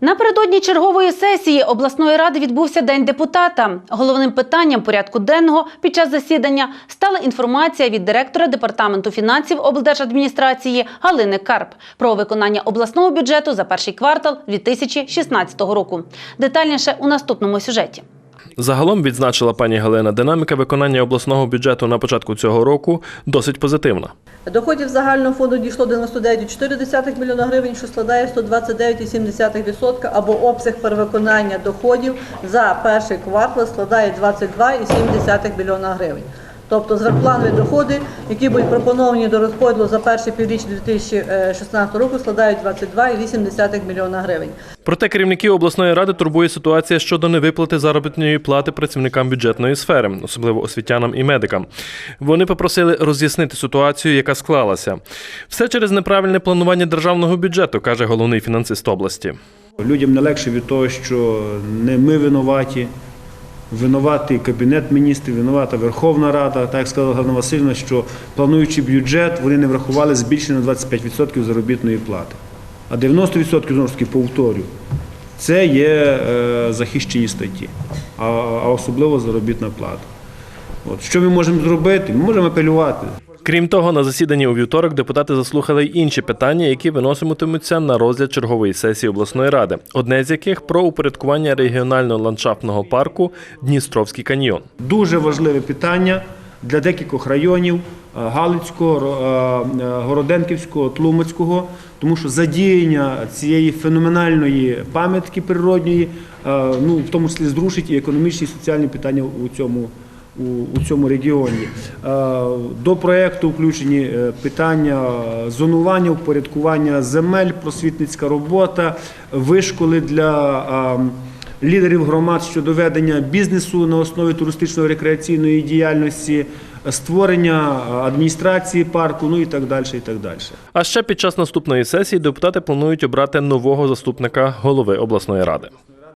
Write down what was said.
Напередодні чергової сесії обласної ради відбувся День депутата. Головним питанням порядку денного під час засідання стала інформація від директора департаменту фінансів облдержадміністрації Галини Карп про виконання обласного бюджету за перший квартал 2016 року. Детальніше у наступному сюжеті. Загалом відзначила пані Галина, динаміка виконання обласного бюджету на початку цього року досить позитивна. Доходів загального фонду дійшло 99,4 млн гривень, що складає 129,7% або обсяг перевиконання доходів за перший квартал складає 22,7 млн гривень. Тобто зарпланові доходи, які будуть пропоновані до розподілу за перший півріччя 2016 року, складають 22,8 млн гривень. Проте керівників обласної ради турбує ситуація щодо невиплати заробітної плати працівникам бюджетної сфери, особливо освітянам і медикам. Вони попросили роз'яснити ситуацію, яка склалася. Все через неправильне планування державного бюджету, каже головний фінансист області. Людям не легше від того, що не ми винуваті, винуватий Кабінет міністрів, винувата Верховна Рада. Так як сказала Галина Васильівна, що плануючи бюджет, вони не врахували збільшення на 25% заробітної плати. А 90% знову ж таки повторю, це є е, захищені статті, а, а особливо заробітна плата. От. Що ми можемо зробити? Ми можемо апелювати. Крім того, на засіданні у вівторок депутати заслухали й інші питання, які виноситимуться на розгляд чергової сесії обласної ради. Одне з яких про упорядкування регіонального ландшафтного парку Дністровський каньйон. Дуже важливе питання для декількох районів е, Галицького, е, е, Городенківського, Тлумацького, тому що задіяння цієї феноменальної пам'ятки природньої, ну в тому числі зрушить і економічні, і соціальні питання у цьому. У, цьому регіоні Е, до проєкту включені е, питання зонування, упорядкування земель, просвітницька робота, вишколи для е, лідерів громад щодо ведення бізнесу на основі туристично-рекреаційної діяльності, створення адміністрації парку, ну і так далі. І так далі. А ще під час наступної сесії депутати планують обрати нового заступника голови обласної ради.